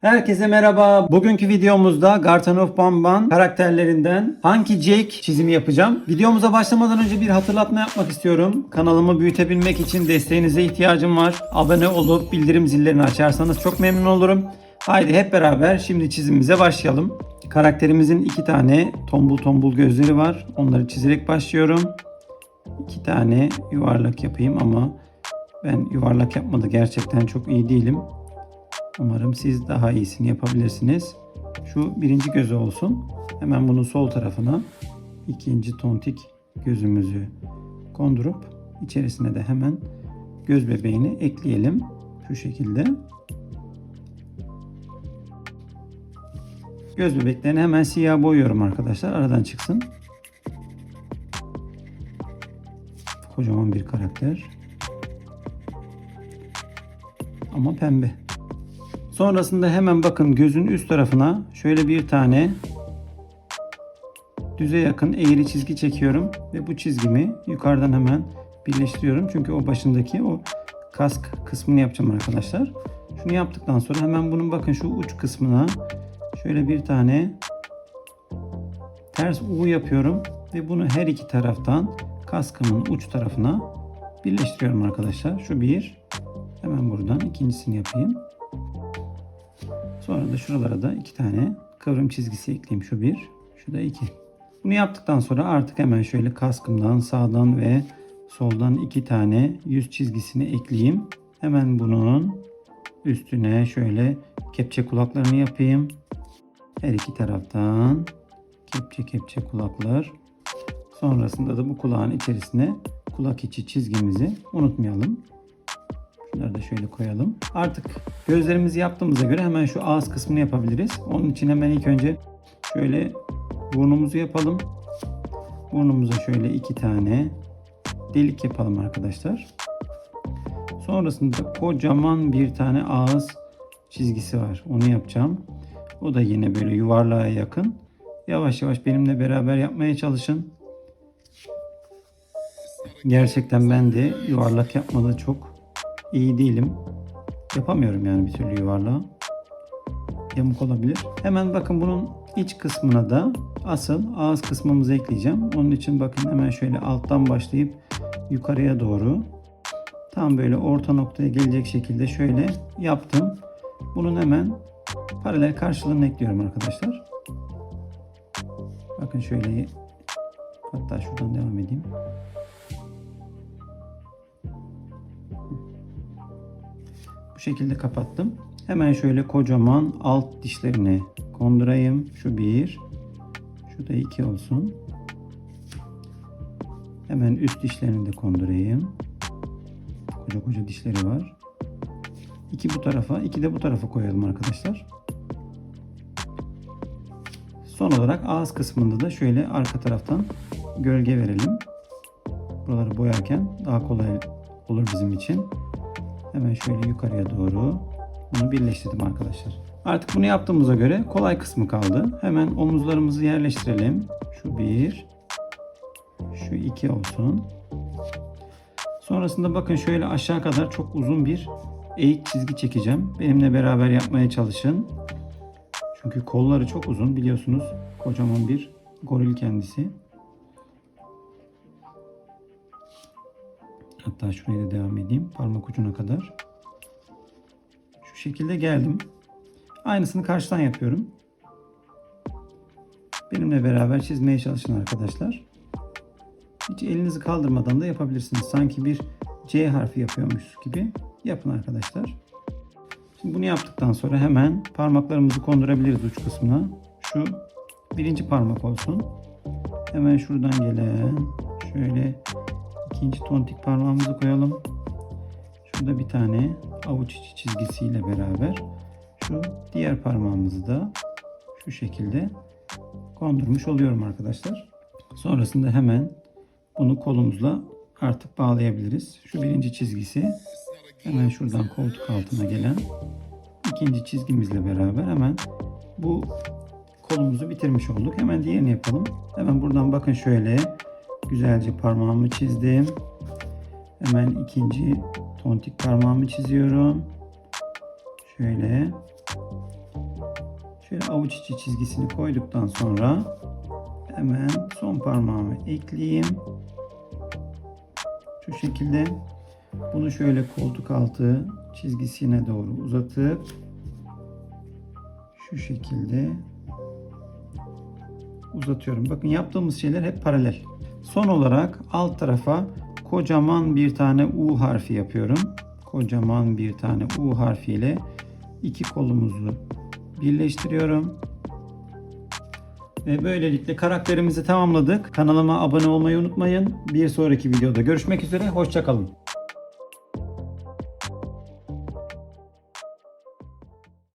Herkese merhaba. Bugünkü videomuzda Garten of Bamban karakterlerinden Hanky Jake çizimi yapacağım. Videomuza başlamadan önce bir hatırlatma yapmak istiyorum. Kanalımı büyütebilmek için desteğinize ihtiyacım var. Abone olup bildirim zillerini açarsanız çok memnun olurum. Haydi hep beraber şimdi çizimimize başlayalım. Karakterimizin iki tane tombul tombul gözleri var. Onları çizerek başlıyorum. İki tane yuvarlak yapayım ama ben yuvarlak yapmadı gerçekten çok iyi değilim. Umarım siz daha iyisini yapabilirsiniz. Şu birinci gözü olsun. Hemen bunun sol tarafına ikinci tontik gözümüzü kondurup içerisine de hemen göz bebeğini ekleyelim. Şu şekilde. Göz bebeklerini hemen siyah boyuyorum arkadaşlar. Aradan çıksın. Kocaman bir karakter. Ama pembe. Sonrasında hemen bakın gözün üst tarafına şöyle bir tane düze yakın eğri çizgi çekiyorum ve bu çizgimi yukarıdan hemen birleştiriyorum. Çünkü o başındaki o kask kısmını yapacağım arkadaşlar. Şunu yaptıktan sonra hemen bunun bakın şu uç kısmına şöyle bir tane ters U yapıyorum ve bunu her iki taraftan kaskımın uç tarafına birleştiriyorum arkadaşlar. Şu bir. Hemen buradan ikincisini yapayım. Sonra da şuralara da iki tane kıvrım çizgisi ekleyeyim. Şu bir, şu da iki. Bunu yaptıktan sonra artık hemen şöyle kaskımdan sağdan ve soldan iki tane yüz çizgisini ekleyeyim. Hemen bunun üstüne şöyle kepçe kulaklarını yapayım. Her iki taraftan kepçe kepçe kulaklar. Sonrasında da bu kulağın içerisine kulak içi çizgimizi unutmayalım. Şunları da şöyle koyalım. Artık gözlerimizi yaptığımıza göre hemen şu ağız kısmını yapabiliriz. Onun için hemen ilk önce şöyle burnumuzu yapalım. Burnumuza şöyle iki tane delik yapalım arkadaşlar. Sonrasında kocaman bir tane ağız çizgisi var. Onu yapacağım. O da yine böyle yuvarlığa yakın. Yavaş yavaş benimle beraber yapmaya çalışın. Gerçekten ben de yuvarlak yapmada çok iyi değilim. Yapamıyorum yani bir türlü yuvarlağı. Yamuk olabilir. Hemen bakın bunun iç kısmına da asıl ağız kısmımızı ekleyeceğim. Onun için bakın hemen şöyle alttan başlayıp yukarıya doğru tam böyle orta noktaya gelecek şekilde şöyle yaptım. Bunun hemen paralel karşılığını ekliyorum arkadaşlar. Bakın şöyle hatta şuradan devam edeyim. Bu şekilde kapattım. Hemen şöyle kocaman alt dişlerini kondurayım. Şu bir. Şu da iki olsun. Hemen üst dişlerini de kondurayım. Koca koca dişleri var. İki bu tarafa, iki de bu tarafa koyalım arkadaşlar. Son olarak ağız kısmında da şöyle arka taraftan gölge verelim. Buraları boyarken daha kolay olur bizim için. Hemen şöyle yukarıya doğru bunu birleştirdim arkadaşlar. Artık bunu yaptığımıza göre kolay kısmı kaldı. Hemen omuzlarımızı yerleştirelim. Şu bir, şu iki olsun. Sonrasında bakın şöyle aşağı kadar çok uzun bir eğik çizgi çekeceğim. Benimle beraber yapmaya çalışın. Çünkü kolları çok uzun biliyorsunuz. Kocaman bir goril kendisi. Hatta şuraya da devam edeyim. Parmak ucuna kadar. Şu şekilde geldim. Aynısını karşıdan yapıyorum. Benimle beraber çizmeye çalışın arkadaşlar. Hiç elinizi kaldırmadan da yapabilirsiniz. Sanki bir C harfi yapıyormuş gibi yapın arkadaşlar. Şimdi bunu yaptıktan sonra hemen parmaklarımızı kondurabiliriz uç kısmına. Şu birinci parmak olsun. Hemen şuradan gelen şöyle ikinci tontik parmağımızı koyalım. Şurada bir tane avuç içi çizgisiyle beraber şu diğer parmağımızı da şu şekilde kondurmuş oluyorum arkadaşlar. Sonrasında hemen bunu kolumuzla artık bağlayabiliriz. Şu birinci çizgisi hemen şuradan koltuk altına gelen ikinci çizgimizle beraber hemen bu kolumuzu bitirmiş olduk. Hemen diğerini yapalım. Hemen buradan bakın şöyle güzelce parmağımı çizdim. Hemen ikinci tontik parmağımı çiziyorum. Şöyle Şöyle avuç içi çizgisini koyduktan sonra hemen son parmağımı ekleyeyim. Şu şekilde bunu şöyle koltuk altı çizgisine doğru uzatıp şu şekilde uzatıyorum. Bakın yaptığımız şeyler hep paralel. Son olarak alt tarafa kocaman bir tane U harfi yapıyorum. Kocaman bir tane U harfiyle iki kolumuzu birleştiriyorum. Ve böylelikle karakterimizi tamamladık. Kanalıma abone olmayı unutmayın. Bir sonraki videoda görüşmek üzere. Hoşçakalın.